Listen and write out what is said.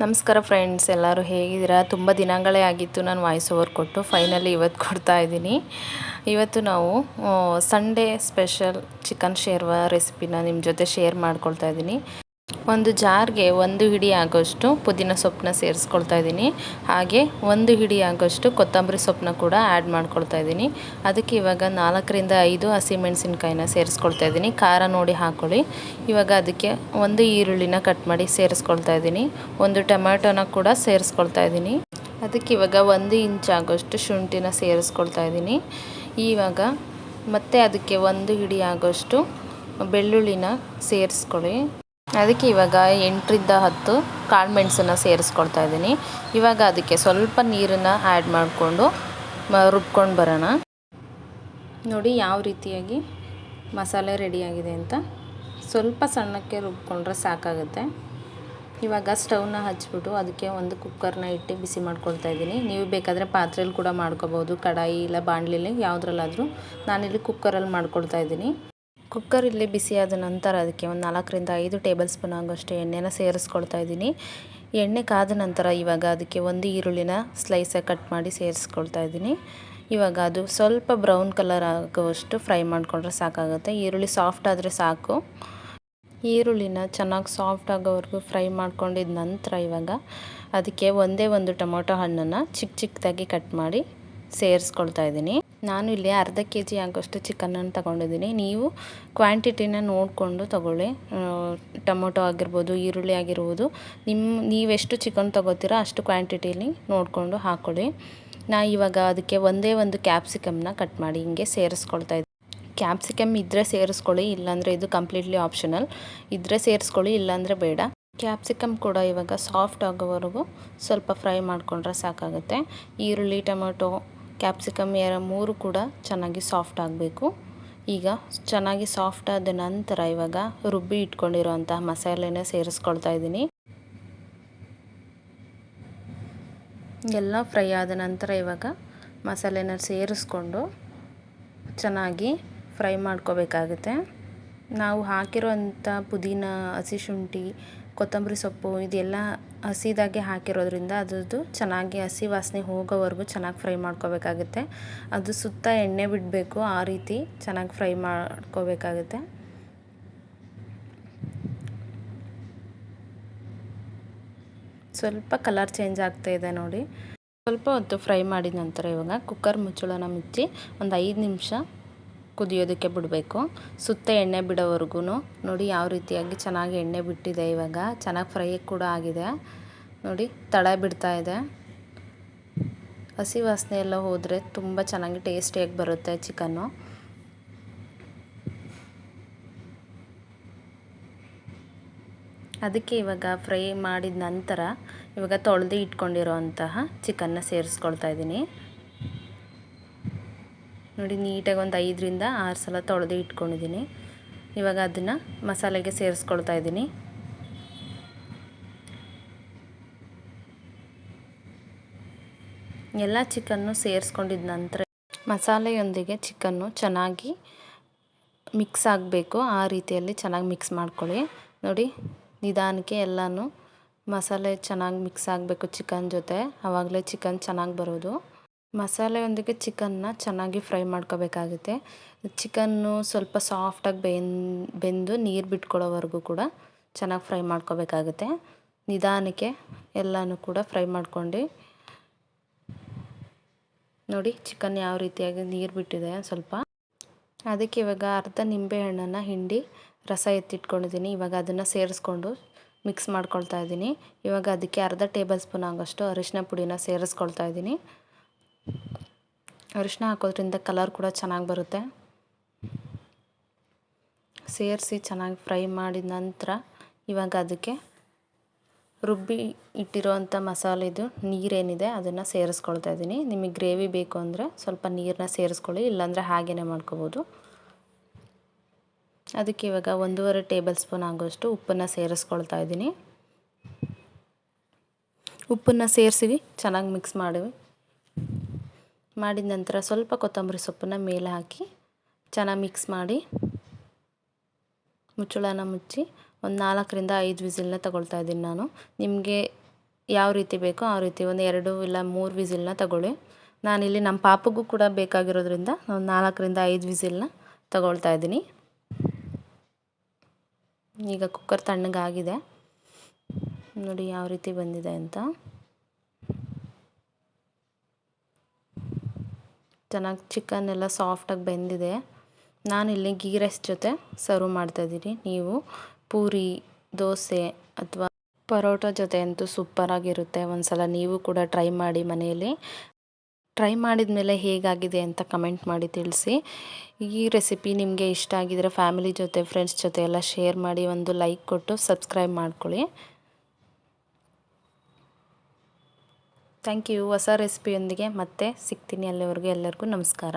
ನಮಸ್ಕಾರ ಫ್ರೆಂಡ್ಸ್ ಎಲ್ಲರೂ ಹೇಗಿದ್ದೀರಾ? ತುಂಬ ದಿನಗಳೇ ಆಗಿತ್ತು ನಾನು ವಾಯ್ಸ್ ಓವರ್ ಕೊಟ್ಟು ಫೈನಲಿ ಇವತ್ತು ಕೊಡ್ತಾ ಇದ್ದೀನಿ. ಇವತ್ತು ನಾವು ಸಂಡೇ ಸ್ಪೆಷಲ್ ಚಿಕನ್ ಶೇರ್ವಾ ರೆಸಿಪಿನ ನಿಮ್ಮ ಜೊತೆ ಶೇರ್ ಮಾಡ್ಕೊಳ್ತಾ ಇದ್ದೀನಿ. ಒಂದು ಜಾರ್ಗೆ ಒಂದು ಹಿಡಿ ಆಗೋಷ್ಟು ಪುದೀನ ಸೊಪ್ಪನ್ನ ಸೇರಿಸ್ಕೊಳ್ತಾ ಇದ್ದೀನಿ. ಹಾಗೆ ಒಂದು ಹಿಡಿ ಆಗೋಷ್ಟು ಕೊತ್ತಂಬರಿ ಸೊಪ್ಪನ್ನ ಕೂಡ ಆ್ಯಡ್ ಮಾಡ್ಕೊಳ್ತಾ ಇದ್ದೀನಿ. ಅದಕ್ಕೆ ಇವಾಗ ನಾಲ್ಕರಿಂದ ಐದು ಹಸಿಮೆಣಸಿನ್ಕಾಯಿನ ಸೇರಿಸ್ಕೊಳ್ತಾ ಇದ್ದೀನಿ. ಖಾರ ನೋಡಿ ಹಾಕ್ಕೊಳ್ಳಿ ಇವಾಗ ಅದಕ್ಕೆ ಒಂದು ಈರುಳ್ಳಿನ ಕಟ್ ಮಾಡಿ ಸೇರಿಸ್ಕೊಳ್ತಾ ಇದ್ದೀನಿ. ಒಂದು ಟೊಮ್ಯಾಟೋನ ಕೂಡ ಸೇರಿಸ್ಕೊಳ್ತಾ ಇದ್ದೀನಿ. ಅದಕ್ಕೆ ಇವಾಗ ಒಂದು ಇಂಚ್ ಆಗೋಷ್ಟು ಶುಂಠಿನ ಸೇರಿಸ್ಕೊಳ್ತಾ ಇದ್ದೀನಿ. ಇವಾಗ ಮತ್ತೆ ಅದಕ್ಕೆ ಒಂದು ಹಿಡಿ ಆಗೋಷ್ಟು ಬೆಳ್ಳುಳ್ಳಿನ ಸೇರಿಸ್ಕೊಳ್ಳಿ. ಅದಕ್ಕೆ ಇವಾಗ ಎಂಟರಿಂದ ಹತ್ತು ಕಾಳು ಮೆಣಸನ್ನು ಸೇರಿಸ್ಕೊಳ್ತಾ ಇದ್ದೀನಿ. ಇವಾಗ ಅದಕ್ಕೆ ಸ್ವಲ್ಪ ನೀರನ್ನು ಆ್ಯಡ್ ಮಾಡಿಕೊಂಡು ರುಬ್ಕೊಂಡು ಬರೋಣ. ನೋಡಿ ಯಾವ ರೀತಿಯಾಗಿ ಮಸಾಲೆ ರೆಡಿಯಾಗಿದೆ ಅಂತ. ಸ್ವಲ್ಪ ಸಣ್ಣಕ್ಕೆ ರುಬ್ಕೊಂಡ್ರೆ ಸಾಕಾಗುತ್ತೆ. ಇವಾಗ ಸ್ಟವ್ನ ಹಚ್ಬಿಟ್ಟು ಅದಕ್ಕೆ ಒಂದು ಕುಕ್ಕರ್ನ ಇಟ್ಟು ಬಿಸಿ ಮಾಡ್ಕೊಳ್ತಾ ಇದ್ದೀನಿ. ನೀವು ಬೇಕಾದರೆ ಪಾತ್ರೆಯಲ್ಲಿ ಕೂಡ ಮಾಡ್ಕೋಬೋದು, ಕಡಾಯಿ ಇಲ್ಲ ಬಾಣಲಿಲಿ ಯಾವುದ್ರಲ್ಲಾದರೂ. ನಾನಿಲ್ಲಿ ಕುಕ್ಕರಲ್ಲಿ ಮಾಡ್ಕೊಳ್ತಾ ಇದ್ದೀನಿ. ಕುಕ್ಕರ್ ಇಲ್ಲಿ ಬಿಸಿಯಾದ ನಂತರ ಅದಕ್ಕೆ ಒಂದು ನಾಲ್ಕರಿಂದ ಐದು ಟೇಬಲ್ ಸ್ಪೂನ್ ಆಗೋಷ್ಟು ಎಣ್ಣೆನ ಸೇರಿಸ್ಕೊಳ್ತಾ ಇದ್ದೀನಿ. ಎಣ್ಣೆ ಕಾದ ನಂತರ ಇವಾಗ ಅದಕ್ಕೆ ಒಂದು ಈರುಳ್ಳಿನ ಸ್ಲೈಸಾಗಿ ಕಟ್ ಮಾಡಿ ಸೇರಿಸ್ಕೊಳ್ತಾ ಇದ್ದೀನಿ. ಇವಾಗ ಅದು ಸ್ವಲ್ಪ ಬ್ರೌನ್ ಕಲರ್ ಆಗುವಷ್ಟು ಫ್ರೈ ಮಾಡಿಕೊಂಡ್ರೆ ಸಾಕಾಗುತ್ತೆ. ಈರುಳ್ಳಿ ಸಾಫ್ಟ್ ಆದರೆ ಸಾಕು. ಈರುಳ್ಳಿನ ಚೆನ್ನಾಗಿ ಸಾಫ್ಟ್ ಆಗೋವರೆಗೂ ಫ್ರೈ ಮಾಡ್ಕೊಂಡಿದ ನಂತರ ಇವಾಗ ಅದಕ್ಕೆ ಒಂದೇ ಒಂದು ಟೊಮೊಟೊ ಹಣ್ಣನ್ನು ಚಿಕ್ಕ ಚಿಕ್ಕದಾಗಿ ಕಟ್ ಮಾಡಿ ಸೇರಿಸ್ಕೊಳ್ತಾ ಇದ್ದೀನಿ. ನಾನು ಇಲ್ಲಿ ಅರ್ಧ ಕೆ ಜಿ ಆಗೋಷ್ಟು ಚಿಕನನ್ನು ತಗೊಂಡಿದ್ದೀನಿ. ನೀವು ಕ್ವಾಂಟಿಟಿನ ನೋಡಿಕೊಂಡು ತಗೊಳ್ಳಿ. ಟೊಮೊಟೊ ಆಗಿರ್ಬೋದು, ಈರುಳ್ಳಿ ಆಗಿರ್ಬೋದು ನಿಮ್ಮ ನೀವೆಷ್ಟು ಚಿಕನ್ ತೊಗೋತೀರೋ ಅಷ್ಟು ಕ್ವಾಂಟಿಟಿಲಿ ನೋಡಿಕೊಂಡು ಹಾಕ್ಕೊಳ್ಳಿ ನಾ ಇವಾಗ ಅದಕ್ಕೆ ಒಂದೇ ಒಂದು ಕ್ಯಾಪ್ಸಿಕಮ್ನ ಕಟ್ ಮಾಡಿ ಹಿಂಗೆ ಸೇರಿಸ್ಕೊಳ್ತಾ ಇದ್ದೀನಿ ಕ್ಯಾಪ್ಸಿಕಮ್ ಇದ್ದರೆ ಸೇರಿಸ್ಕೊಳ್ಳಿ, ಇಲ್ಲಾಂದರೆ ಇದು ಕಂಪ್ಲೀಟ್ಲಿ ಆಪ್ಷನಲ್. ಇದ್ದರೆ ಸೇರಿಸ್ಕೊಳ್ಳಿ, ಇಲ್ಲಾಂದರೆ ಬೇಡ. ಕ್ಯಾಪ್ಸಿಕಮ್ ಕೂಡ ಇವಾಗ ಸಾಫ್ಟ್ ಆಗೋವರೆಗೂ ಸ್ವಲ್ಪ ಫ್ರೈ ಮಾಡಿಕೊಂಡ್ರೆ ಸಾಕಾಗುತ್ತೆ. ಈರುಳ್ಳಿ, ಟೊಮೊಟೊ ಕ್ಯಾಪ್ಸಿಕಮ್ ಎರ ಮೂರು ಕೂಡ ಚೆನ್ನಾಗಿ ಸಾಫ್ಟ್ ಆಗಬೇಕು. ಈಗ ಚೆನ್ನಾಗಿ ಸಾಫ್ಟ್ ಆದ ನಂತರ ಇವಾಗ ರುಬ್ಬಿ ಇಟ್ಕೊಂಡಿರೋಂತಹ ಮಸಾಲೆನ ಸೇರಿಸ್ಕೊಳ್ತಾ ಇದ್ದೀನಿ. ಎಲ್ಲ ಫ್ರೈ ಆದ ನಂತರ ಇವಾಗ ಮಸಾಲೆನ ಸೇರಿಸ್ಕೊಂಡು ಚೆನ್ನಾಗಿ ಫ್ರೈ ಮಾಡ್ಕೋಬೇಕಾಗುತ್ತೆ. ನಾವು ಹಾಕಿರೋಂಥ ಪುದೀನ, ಹಸಿ ಶುಂಠಿ, ಕೊತ್ತಂಬರಿ ಸೊಪ್ಪು ಇದೆಲ್ಲ ಹಸಿದಾಗೆ ಹಾಕಿರೋದ್ರಿಂದ ಅದರದ್ದು ಚೆನ್ನಾಗಿ ಹಸಿ ವಾಸನೆ ಹೋಗೋವರೆಗೂ ಚೆನ್ನಾಗಿ ಫ್ರೈ ಮಾಡ್ಕೋಬೇಕಾಗುತ್ತೆ. ಅದು ಸುತ್ತ ಎಣ್ಣೆ ಬಿಡಬೇಕು, ಆ ರೀತಿ ಚೆನ್ನಾಗಿ ಫ್ರೈ ಮಾಡ್ಕೋಬೇಕಾಗುತ್ತೆ. ಸ್ವಲ್ಪ ಕಲರ್ ಚೇಂಜ್ ಆಗ್ತಾ ಇದೆ ನೋಡಿ. ಸ್ವಲ್ಪ ಹೊತ್ತು ಫ್ರೈ ಮಾಡಿದ ನಂತರ ಇವಾಗ ಕುಕ್ಕರ್ ಮುಚ್ಚಳನ ಮುಚ್ಚಿ ಒಂದು ಐದು ನಿಮಿಷ ಕುದಿಯೋದಕ್ಕೆ ಬಿಡಬೇಕು. ಸುತ್ತ ಎಣ್ಣೆ ಬಿಡೋವರೆಗೂ ನೋಡಿ ಯಾವ ರೀತಿಯಾಗಿ ಚೆನ್ನಾಗಿ ಎಣ್ಣೆ ಬಿಟ್ಟಿದೆ ಇವಾಗ. ಚೆನ್ನಾಗಿ ಫ್ರೈ ಕೂಡ ಆಗಿದೆ. ನೋಡಿ ತಳ ಬಿಡ್ತಾ ಇದೆ. ಹಸಿ ವಾಸನೆ ಎಲ್ಲ ಹೋದರೆ ತುಂಬ ಚೆನ್ನಾಗಿ ಟೇಸ್ಟಿಯಾಗಿ ಬರುತ್ತೆ ಚಿಕನ್ನು. ಅದಕ್ಕೆ ಇವಾಗ ಫ್ರೈ ಮಾಡಿದ ನಂತರ ಇವಾಗ ತೊಳೆದು ಇಟ್ಕೊಂಡಿರೋ ಅಂತಹ ಚಿಕನ್ನ ಸೇರಿಸ್ಕೊಳ್ತಾ ಇದ್ದೀನಿ. ನೋಡಿ, ನೀಟಾಗಿ ಒಂದು ಐದರಿಂದ ಆರು ಸಲ ತೊಳೆದು ಇಟ್ಕೊಂಡಿದ್ದೀನಿ. ಇವಾಗ ಅದನ್ನು ಮಸಾಲೆಗೆ ಸೇರಿಸ್ಕೊಳ್ತಾ ಇದ್ದೀನಿ. ಎಲ್ಲ ಚಿಕನ್ನು ಸೇರಿಸ್ಕೊಂಡಿದ ನಂತರ ಮಸಾಲೆಯೊಂದಿಗೆ ಚಿಕನ್ನು ಚೆನ್ನಾಗಿ ಮಿಕ್ಸ್ ಆಗಬೇಕು. ಆ ರೀತಿಯಲ್ಲಿ ಚೆನ್ನಾಗಿ ಮಿಕ್ಸ್ ಮಾಡ್ಕೊಳ್ಳಿ. ನೋಡಿ, ನಿಧಾನಕ್ಕೆ ಎಲ್ಲನೂ ಮಸಾಲೆ ಚೆನ್ನಾಗಿ ಮಿಕ್ಸ್ ಆಗಬೇಕು ಚಿಕನ್ ಜೊತೆ. ಆವಾಗಲೇ ಚಿಕನ್ ಚೆನ್ನಾಗಿ ಬರೋದು. ಮಸಾಲೆಯೊಂದಿಗೆ ಚಿಕನ್ನ ಚೆನ್ನಾಗಿ ಫ್ರೈ ಮಾಡ್ಕೋಬೇಕಾಗುತ್ತೆ. ಚಿಕನ್ನು ಸ್ವಲ್ಪ ಸಾಫ್ಟಾಗಿ ಬೆನ್ ಬೆಂದು ನೀರು ಬಿಟ್ಕೊಳ್ಳೋವರೆಗೂ ಕೂಡ ಚೆನ್ನಾಗಿ ಫ್ರೈ ಮಾಡ್ಕೋಬೇಕಾಗುತ್ತೆ. ನಿಧಾನಕ್ಕೆ ಎಲ್ಲನೂ ಕೂಡ ಫ್ರೈ ಮಾಡ್ಕೊಂಡು ನೋಡಿ ಚಿಕನ್ ಯಾವ ರೀತಿಯಾಗಿ ನೀರು ಬಿಟ್ಟಿದೆ ಸ್ವಲ್ಪ. ಅದಕ್ಕೆ ಇವಾಗ ಅರ್ಧ ನಿಂಬೆ ಹಣ್ಣನ್ನು ಹಿಂಡಿ ರಸ ಎತ್ತಿಟ್ಕೊಂಡಿದ್ದೀನಿ. ಇವಾಗ ಅದನ್ನು ಸೇರಿಸ್ಕೊಂಡು ಮಿಕ್ಸ್ ಮಾಡ್ಕೊಳ್ತಾ ಇದ್ದೀನಿ. ಇವಾಗ ಅದಕ್ಕೆ ಅರ್ಧ ಟೇಬಲ್ ಸ್ಪೂನ್ ಆಗೋಷ್ಟು ಅರಿಶಿನ ಪುಡಿನ ಸೇರಿಸ್ಕೊಳ್ತಾ ಇದ್ದೀನಿ. ಅರಿಶಿನ ಹಾಕೋದ್ರಿಂದ ಕಲರ್ ಕೂಡ ಚೆನ್ನಾಗಿ ಬರುತ್ತೆ. ಸೇರಿಸಿ ಚೆನ್ನಾಗಿ ಫ್ರೈ ಮಾಡಿದ ನಂತರ ಇವಾಗ ಅದಕ್ಕೆ ರುಬ್ಬಿ ಇಟ್ಟಿರೋವಂಥ ಮಸಾಲೆದು ನೀರೇನಿದೆ ಅದನ್ನು ಸೇರಿಸ್ಕೊಳ್ತಾ ಇದ್ದೀನಿ. ನಿಮಗೆ ಗ್ರೇವಿ ಬೇಕು ಅಂದರೆ ಸ್ವಲ್ಪ ನೀರನ್ನ ಸೇರಿಸ್ಕೊಳ್ಳಿ, ಇಲ್ಲಾಂದರೆ ಹಾಗೇ ಮಾಡ್ಕೋಬೋದು. ಅದಕ್ಕೆ ಇವಾಗ ಒಂದೂವರೆ ಟೇಬಲ್ ಸ್ಪೂನ್ ಆಗೋಷ್ಟು ಉಪ್ಪನ್ನು ಸೇರಿಸ್ಕೊಳ್ತಾ ಇದ್ದೀನಿ. ಉಪ್ಪನ್ನು ಸೇರಿಸಿ ಚೆನ್ನಾಗಿ ಮಿಕ್ಸ್ ಮಾಡಿ ಮಾಡಿದ ನಂತರ ಸ್ವಲ್ಪ ಕೊತ್ತಂಬರಿ ಸೊಪ್ಪನ್ನು ಮೇಲೆ ಹಾಕಿ ಚೆನ್ನಾಗಿ ಮಿಕ್ಸ್ ಮಾಡಿ ಮುಚ್ಚಳನ ಮುಚ್ಚಿ ಒಂದು ನಾಲ್ಕರಿಂದ ಐದು ವಿಸಿಲ್ನ ತಗೊಳ್ತಾ ಇದ್ದೀನಿ ನಾನು. ನಿಮಗೆ ಯಾವ ರೀತಿ ಬೇಕೋ ಆ ರೀತಿ ಒಂದು ಎರಡು ಇಲ್ಲ ಮೂರು ವಿಸಿಲ್ನ ತಗೊಳ್ಳಿ. ನಾನಿಲ್ಲಿ ನಮ್ಮ ಪಾಪಗೂ ಕೂಡ ಬೇಕಾಗಿರೋದ್ರಿಂದ ಒಂದು ನಾಲ್ಕರಿಂದ ಐದು ವಿಸಿಲ್ನ ತಗೊಳ್ತಾ ಇದ್ದೀನಿ. ಈಗ ಕುಕ್ಕರ್ ತಣ್ಣಗಾಗಿದೆ. ನೋಡಿ ಯಾವ ರೀತಿ ಬಂದಿದೆ ಅಂತ. ಚೆನ್ನಾಗಿ ಚಿಕನ್ ಎಲ್ಲ ಸಾಫ್ಟಾಗಿ ಬೆಂದಿದೆ. ನಾನಿಲ್ಲಿ ಗೀ ರೈಸ್ ಜೊತೆ ಸರ್ವ್ ಮಾಡ್ತಾಯಿದ್ದೀನಿ ನೀವು ಪೂರಿ, ದೋಸೆ ಅಥವಾ ಪರೋಟ ಜೊತೆ ಅಂತೂ ಸೂಪರಾಗಿರುತ್ತೆ ಒಂದು ಸಲ ನೀವು ಕೂಡ ಟ್ರೈ ಮಾಡಿ ಮನೆಯಲ್ಲಿ. ಟ್ರೈ ಮಾಡಿದ ಮೇಲೆ ಹೇಗಾಗಿದೆ ಅಂತ ಕಮೆಂಟ್ ಮಾಡಿ ತಿಳಿಸಿ. ಈ ರೆಸಿಪಿ ನಿಮಗೆ ಇಷ್ಟ ಆಗಿದರೆ ಫ್ಯಾಮಿಲಿ ಜೊತೆ ಫ್ರೆಂಡ್ಸ್ ಜೊತೆ ಎಲ್ಲ ಶೇರ್ ಮಾಡಿ ಒಂದು ಲೈಕ್ ಕೊಟ್ಟು ಸಬ್ಸ್ಕ್ರೈಬ್ ಮಾಡ್ಕೊಳ್ಳಿ. Thank you. ಹೊಸ ರೆಸಿಪಿಯೊಂದಿಗೆ ಮತ್ತೆ ಸಿಗ್ತೀನಿ ಅಲ್ಲಿವರೆಗೂ ಎಲ್ಲರಿಗೂ ನಮಸ್ಕಾರ.